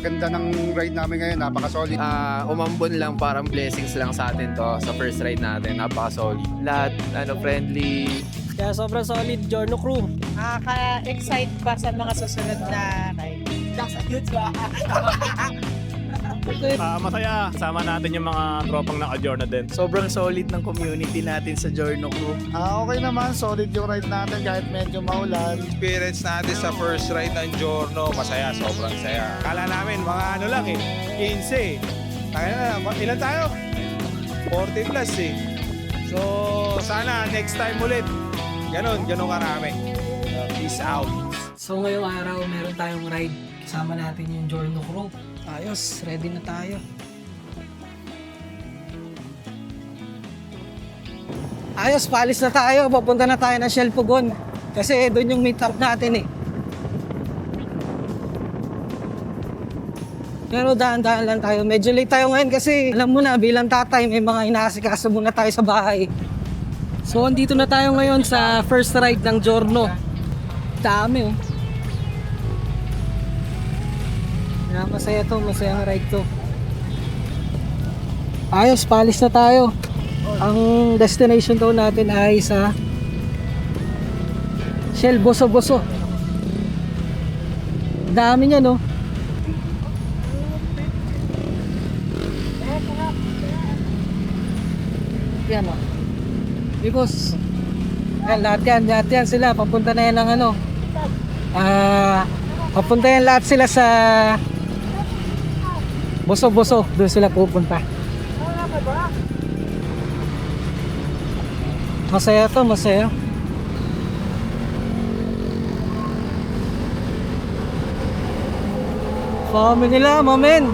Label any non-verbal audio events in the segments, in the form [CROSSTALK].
napakaganda ng ride namin ngayon, napaka-solid. Ah, umambon lang parang blessings lang sa atin to sa first ride natin. Napaka-solid. Lahat ano friendly. Kaya sobrang solid Giorno crew. Nakaka-excite pa sa mga susunod na ride. [LAUGHS] Ah, masaya. Sama natin yung mga tropang naka-journal din. Sobrang solid ng community natin sa Giorno crew. Ah, okay naman, solid yung ride natin kahit medyo maulan. experience natin sa first ride ng Giorno, masaya, sobrang saya. Kala namin, mga ano lang eh, 15 eh. Tayo na, ilan tayo? 40 plus eh. So, sana next time ulit, ganun, ganun karami. Uh, peace out. So ngayong araw, meron tayong ride. Kasama natin yung Giorno Crew. Ayos, ready na tayo. Ayos, paalis na tayo. Papunta na tayo ng Shell Pugon. Kasi doon yung meet up natin eh. Pero daan-daan lang tayo. Medyo late tayo ngayon kasi alam mo na, bilang tatay, may mga inaasikaso muna tayo sa bahay. So, andito na tayo ngayon sa first ride ng Giorno. Dami oh. Kaya masaya to, masaya ang ride to. Ayos, palis na tayo. Ang destination daw natin ay sa Shell Boso Boso. Dami niya no. Yan o. Because yan, lahat yan, lahat yan sila. Papunta na yan ng ano. Ah, papunta yan lahat sila sa Boso-boso, doon sila pupunta. Masaya to, masaya. Family nila, mamen.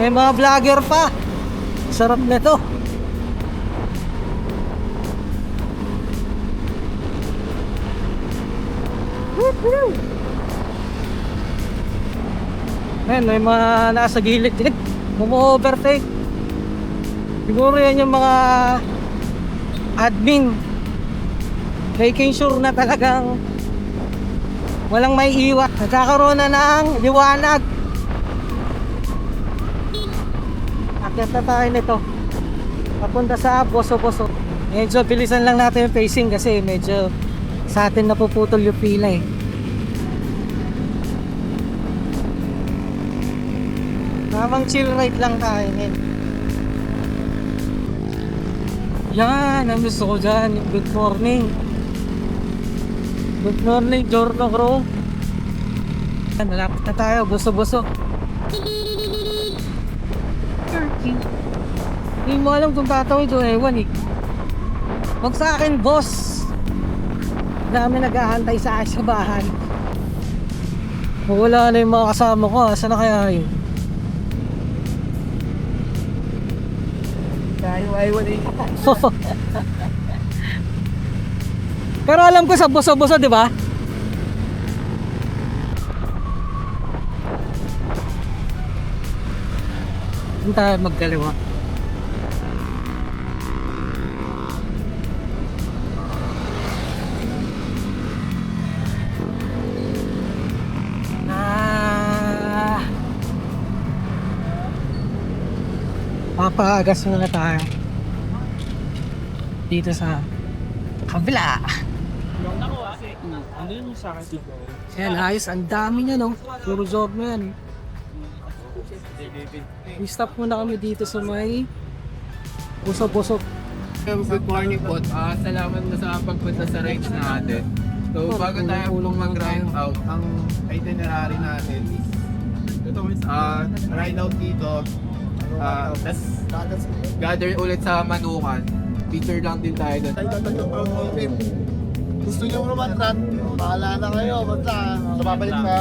May mga vlogger pa. Sarap na to. Ayan, may mga nasa gilid. Mumu-overtake. Siguro yan yung mga admin. Making sure na talagang walang may iwan. Nagkakaroon na ng liwanag. Akyat na tayo nito. Papunta sa Boso-Boso. Medyo bilisan lang natin yung pacing kasi medyo sa atin napuputol yung pila eh. Tamang chill ride lang tayo ngayon. Yan, ang gusto ko dyan. Good morning. Good morning, Jorno Crew. Yan, malapit na tayo. Buso-buso. Hindi mo alam kung tatawid o ewan eh. Wag sa akin, boss. Dami naghahantay sa akin sa bahay. Wala na yung mga kasama ko. Asa na kaya yun? [LAUGHS] Pero alam ko sa buso-buso, di ba? Tayo magkaliwa. Papaagas muna tayo dito sa kabila. Yan, ayos. Ang dami niya, no? Puro job mo yan. I-stop muna kami dito sa may busok-busok. Good morning po. Ah, salamat na sa pagpunta sa rides natin. So, bago tayo pong mag-ride out, ang itinerary natin is ah, ride out dito. Ah, tas gather ulit sa Manukan. Feature lang din tayo doon. Gusto nyo naman, Rat, bahala na kayo. Basta, sababalik sa...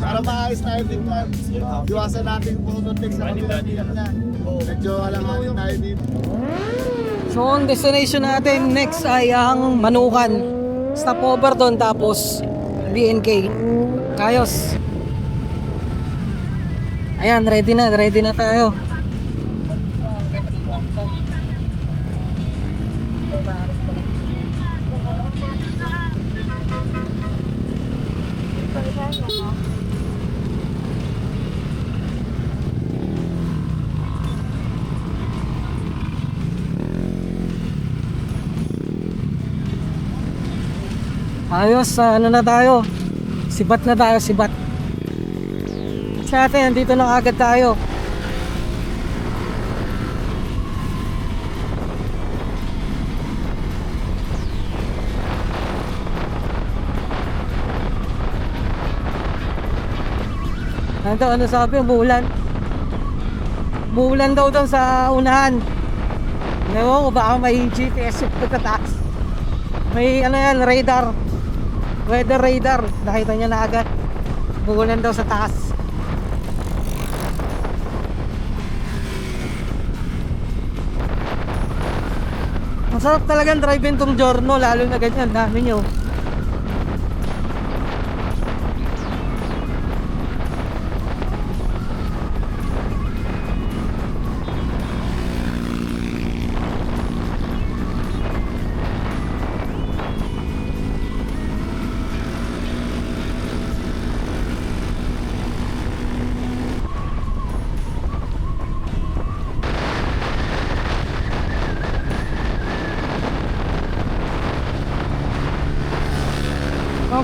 Para maayos tayo din man. Iwasan natin yung pumuntik sa kapila na. Medyo alanganin tayo dito. So, ang destination natin next ay ang Manukan. Stopover doon tapos BNK. Kayos. Ayan, ready na, ready na tayo. Ayos, ano na tayo? Sibat na tayo, sibat. Sa atin, nandito na agad tayo. Ano, ano sabi? Umuulan. Umuulan daw daw sa unahan. Ewan ko, baka may GPS yung pagkataas. May ano yan, radar. Weather radar. Nakita niya na agad. Umuulan daw sa taas. Masarap talagang drive-in tong Giorno, lalo na ganyan, dami nyo.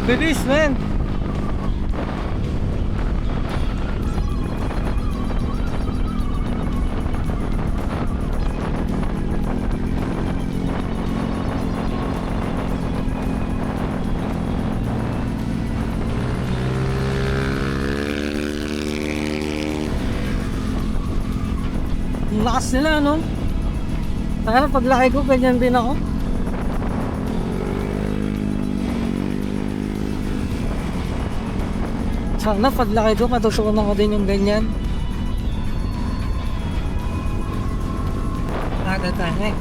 Oh, bilis, man. Ang lakas nila, no? Sana paglaki ko, ganyan din ako. Sana paglaki ko, matutunan ko din yung ganyan. Agad tayo eh.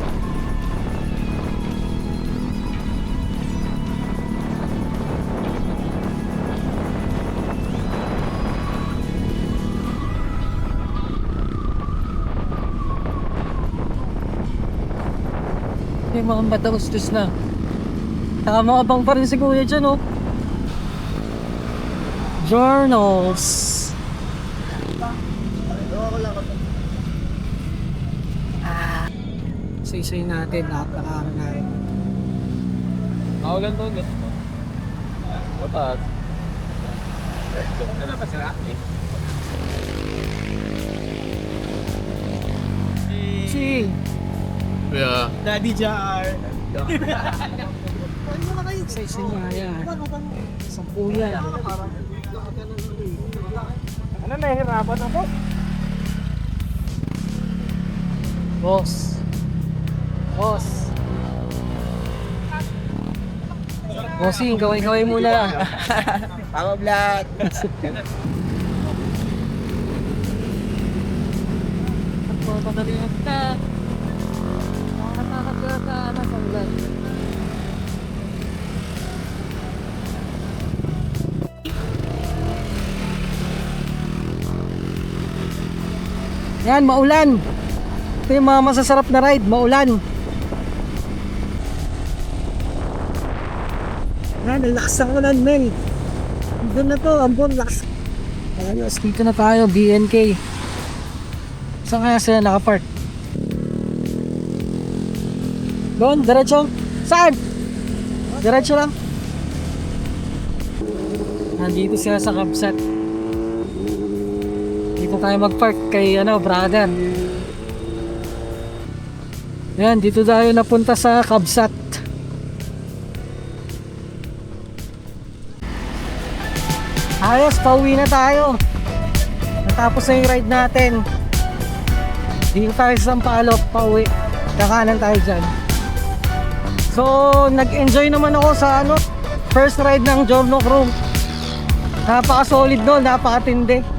Mga mataustos na. Saka mga bang pa rin si kuya dyan, oh. Journals. Ah. Say-say natin, napaka na rin. Maulan to, ulit. Mataas. Ano ba sila? Si. Yeah. Daddy Jar. Say-say nga yan. Sampu yan. Ano nahihirapan ako? Boss. Boss. Bossing, gawin-gawin muna. [LAUGHS] Tama vlog. Yan, maulan. Ito yung mga masasarap na ride, maulan. Yan, ang lakas ng ulan, men. Doon na to, ambon, lakas. Ayos, dito na tayo, BNK. Saan kaya sila nakapark? Doon, diretso. Saan? Diretso lang. Nandito sila sa Kabsat. Dito tayo mag-park kay ano, brother. Yan, dito tayo napunta sa Kabsat. Ayos, pauwi na tayo. Natapos na yung ride natin. Dito tayo sa Sampaloc, pauwi. Kakanan tayo dyan. So, nag-enjoy naman ako sa ano, first ride ng Giorno Crew. Napaka-solid no, napakatindi.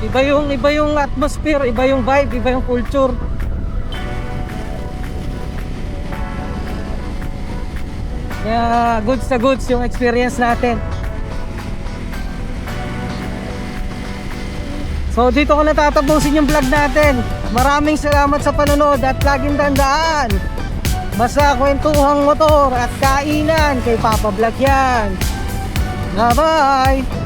Iba yung iba yung atmosphere, iba yung vibe, iba yung culture. Kaya goods na goods yung experience natin. So dito ko natatapusin yung vlog natin. Maraming salamat sa panonood at laging tandaan. Basta kwentuhang motor at kainan kay Papa Vlog yan. Bye-bye!